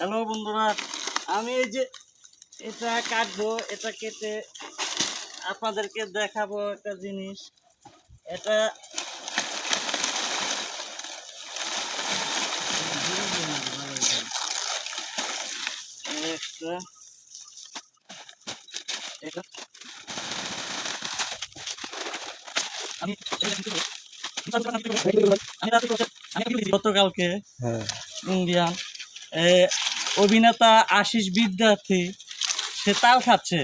Hello বন্ধুরা আমি এই যে এটা কাটবো এটা কেটে আপনাদেরকে দেখাবো একটা জিনিস। এটা একটা এটা আমি গতকালকে। হ্যাঁ। ইন্ডিয়ান এ, অভিনেতা আশিস বিদ্যার্থী সে তাল খাচ্ছে।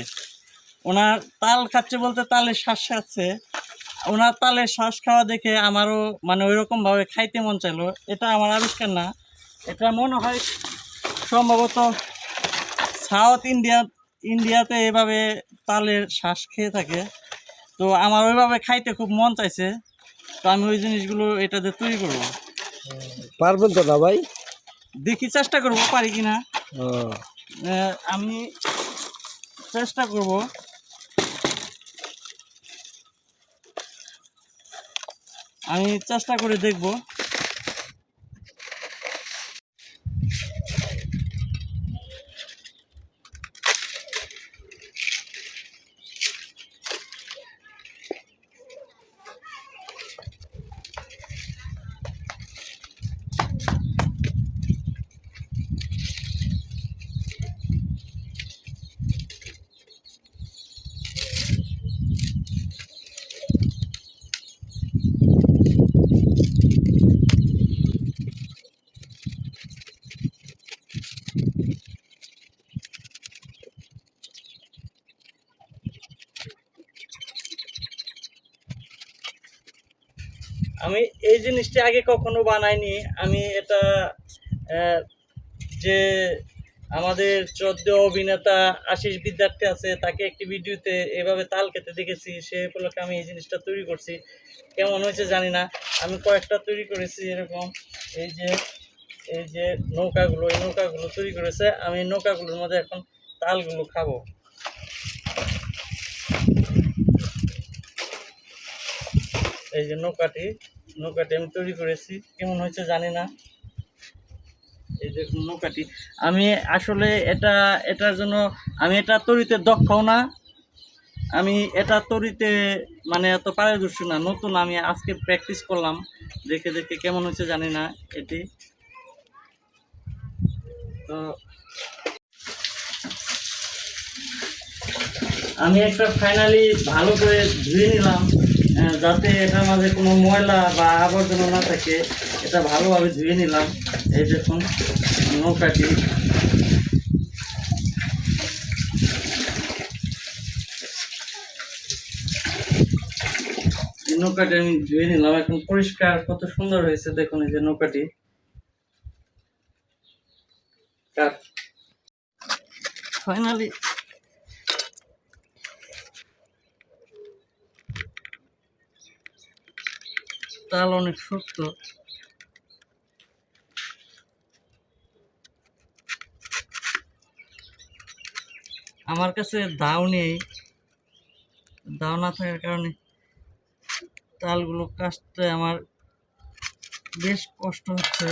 ওনার তাল খাচ্ছে বলতে তালের শ্বাস খাচ্ছে। ওনার তালের শ্বাস খাওয়া দেখে আমারও মানে ওইরকম ভাবে খাইতে মন চাইলো। এটা আমার আবিষ্কার না। এটা মনে হয় সম্ভবত সাউথ ইন্ডিয়া, ইন্ডিয়াতে এভাবে তালের শ্বাস খেয়ে থাকে। তো আমার ওইভাবে খাইতে খুব মন চাইছে। তো আমি ওই জিনিসগুলো এটাতে তৈরি করব। পারবেন তো না ভাই? দেখি চেষ্টা করব পারি কিনা। আমি চেষ্টা করব। আমি চেষ্টা করে দেখব। আমি এই জিনিসটি আগে কখনো বানাইনি। আমি এটা যে আমাদের চোদ্দ অভিনেতা আশিস বিদ্যার্থী আছে, তাকে একটি ভিডিওতে এভাবে তাল খেতে দেখেছি, সে উপলক্ষে আমি এই জিনিসটা তৈরি করছি। কেমন হয়েছে জানি না। আমি কয়েকটা তৈরি করেছি এরকম। এই যে এই যে নৌকাগুলো, এই নৌকাগুলো তৈরি করেছে। আমি নৌকাগুলোর মধ্যে এখন তালগুলো খাব। এই যে নৌকাটি নৌকাটি আমি তৈরি করেছি। কেমন হয়েছে জানি না। এই দেখুন নৌকাটি, আমি আসলে এটা, এটার জন্য আমি এটা তৈরিতে দক্ষও না। আমি এটা তৈরিতে মানে এত পারদর্শী না, নতুন আমি আজকে প্র্যাকটিস করলাম। দেখে দেখে কেমন হয়েছে জানি না এটি। তো আমি একটা ফাইনালি ভালো করে ধুয়ে নিলাম। যাতে এটার মাঝে কোনো ময়লা বা আবর্জনা না থাকে, এটা ভালোভাবে ধুয়ে নিলাম। এই দেখুন, নৌকাটি। নৌকাটি আমি ধুয়ে নিলাম। এখন পরিষ্কার কত সুন্দর হয়েছে দেখুন এই যে নৌকাটি। ফাইনালি তাল অনেক শক্ত। আমার কাছে দাও নেই। দাও না থাকার কারণে তালগুলো কাটতে আমার বেশ কষ্ট হচ্ছে।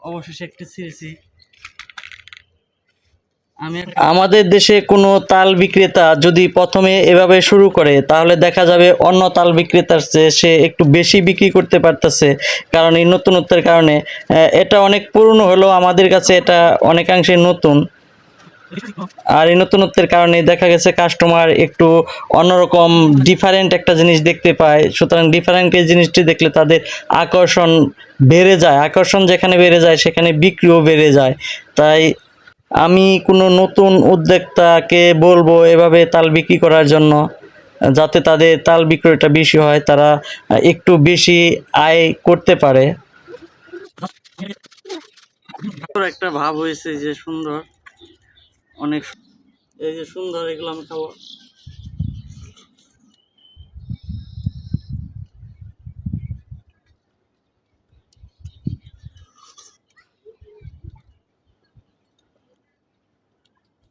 অবশেষে একটি ছিঁড়েছি। আমাদের দেশে কোনো তাল বিক্রেতা যদি প্রথমে এভাবে শুরু করে, তাহলে দেখা যাবে অন্য তাল বিক্রেতার চেয়ে সে একটু বেশি বিক্রি করতে পারতেছে। কারণ এই নতুনত্বের কারণে এটা অনেক পুরনো হলেও আমাদের কাছে এটা অনেকাংশে নতুন। আর এই নতুনত্বের কারণে দেখা গেছে কাস্টমার একটু অন্যরকম ডিফারেন্ট একটা জিনিস দেখতে পায়। সুতরাং ডিফারেন্ট এই জিনিসটি দেখলে তাদের আকর্ষণ বেড়ে যায়। আকর্ষণ যেখানে বেড়ে যায়, সেখানে বিক্রিও বেড়ে যায়। তাই আমি কোনো নতুন উদ্যোক্তাকে বলব এভাবে তাল বিক্রি করার জন্য, যাতে তাদের তাল বিক্রয়টা বেশি হয়, তারা একটু বেশি আয় করতে পারে। একটা ভাব হয়েছে যে সুন্দর, অনেক এই যে সুন্দর এগুলো আমি খাব।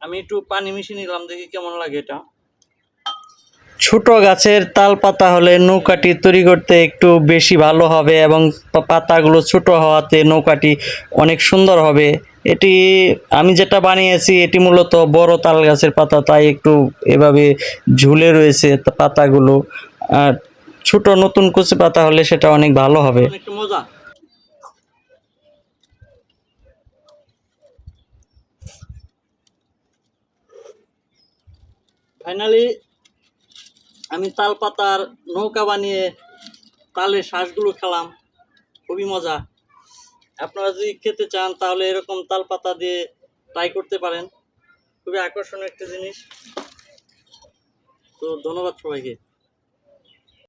আমি একটু পানি মিশিয়ে নিলাম দেখি কেমন লাগে এটা। ছোট গাছের তাল পাতা হলে নৌকাটি তৈরি করতে একটু বেশি ভালো হবে এবং পাতাগুলো ছোট হওয়াতে নৌকাটি অনেক সুন্দর হবে। এটি আমি যেটা বানিয়েছি এটি মূলত বড় তাল গাছের পাতা তাই একটু এভাবে ঝুলে রয়েছে পাতাগুলো। আর ছোট নতুন কচি পাতা হলে সেটা অনেক ভালো হবে। একটু মজা। ফাইনালি আমি তাল পাতার নৌকা বানিয়ে তালের শ্বাসগুলো খেলাম। খুবই মজা। আপনারা যদি খেতে চান, তাহলে এরকম তাল পাতা দিয়ে ট্রাই করতে পারেন। খুবই আকর্ষণীয় একটা জিনিস। তো ধন্যবাদ সবাইকে।